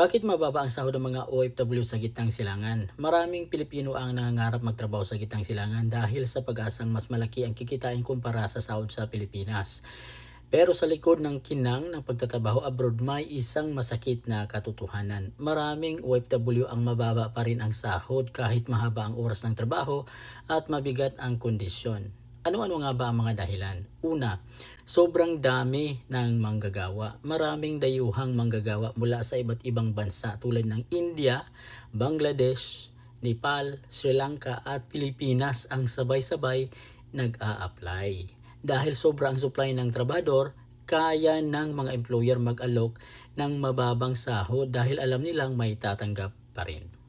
Bakit mababa ang sahod ng mga OFW sa gitnang silangan? Maraming Pilipino ang nangangarap magtrabaho sa gitnang silangan dahil sa pag-asang mas malaki ang kikitain kumpara sa sahod sa Pilipinas. Pero sa likod ng kinang ng pagtatrabaho abroad may isang masakit na katotohanan. Maraming OFW ang mababa pa rin ang sahod kahit mahaba ang oras ng trabaho at mabigat ang kondisyon. Ano-ano nga ba ang mga dahilan? Una, sobrang dami ng manggagawa. Maraming dayuhang manggagawa mula sa iba't ibang bansa tulad ng India, Bangladesh, Nepal, Sri Lanka at Pilipinas ang sabay-sabay nag-a-apply. Dahil sobra ang supply ng trabador, kaya ng mga employer mag-alok ng mababang sahod dahil alam nilang may tatanggap pa rin.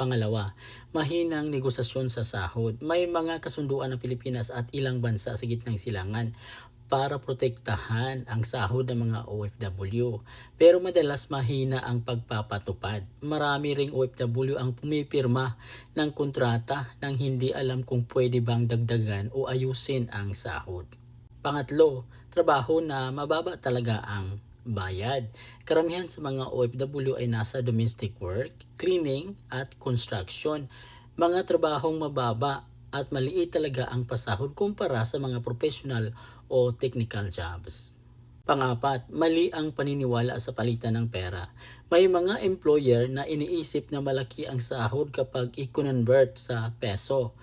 Pangalawa, mahinang negosasyon sa sahod. May mga kasunduan ng Pilipinas at ilang bansa sa gitnang silangan para protektahan ang sahod ng mga OFW. Pero madalas mahina ang pagpapatupad. Marami ring OFW ang pumipirma ng kontrata nang hindi alam kung pwede bang dagdagan o ayusin ang sahod. Pangatlo, trabaho na mababa talaga ang bayad. Karamihan sa mga OFW ay nasa domestic work, cleaning at construction. Mga trabahong mababa at maliit talaga ang pasahod kumpara sa mga professional o technical jobs. Pangapat, mali ang paniniwala sa palitan ng pera. May mga employer na iniisip na malaki ang sahod kapag i-convert sa peso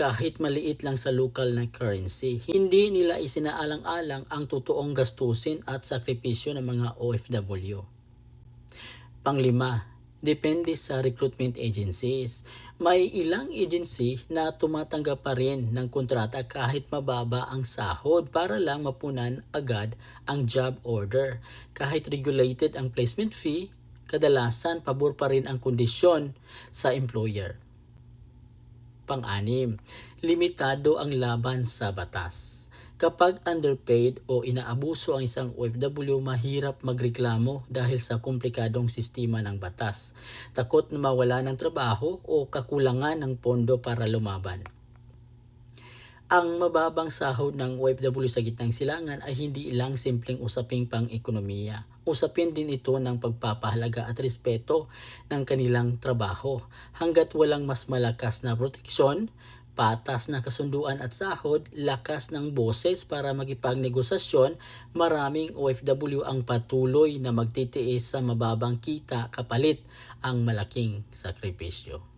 kahit maliit lang sa local na currency. Hindi nila isinaalang-alang ang totoong gastusin at sakripisyo ng mga OFW. Panglima, depende sa recruitment agencies. May ilang agency na tumatanggap pa rin ng kontrata kahit mababa ang sahod para lang mapunan agad ang job order. Kahit regulated ang placement fee, kadalasan pabor pa rin ang kondisyon sa employer. Pang-anim, limitado ang laban sa batas. Kapag underpaid o inaabuso ang isang OFW, mahirap magreklamo dahil sa komplikadong sistema ng batas. Takot na mawala ng trabaho o kakulangan ng pondo para lumaban. Ang mababang sahod ng OFW sa gitnang silangan ay hindi ilang simpleng usaping pang-ekonomiya. Usapin din ito ng pagpapahalaga at respeto ng kanilang trabaho. Hanggat walang mas malakas na proteksyon, patas na kasunduan at sahod, lakas ng boses para makipagnegosasyon, maraming OFW ang patuloy na magtitiis sa mababang kita kapalit ang malaking sakripisyo.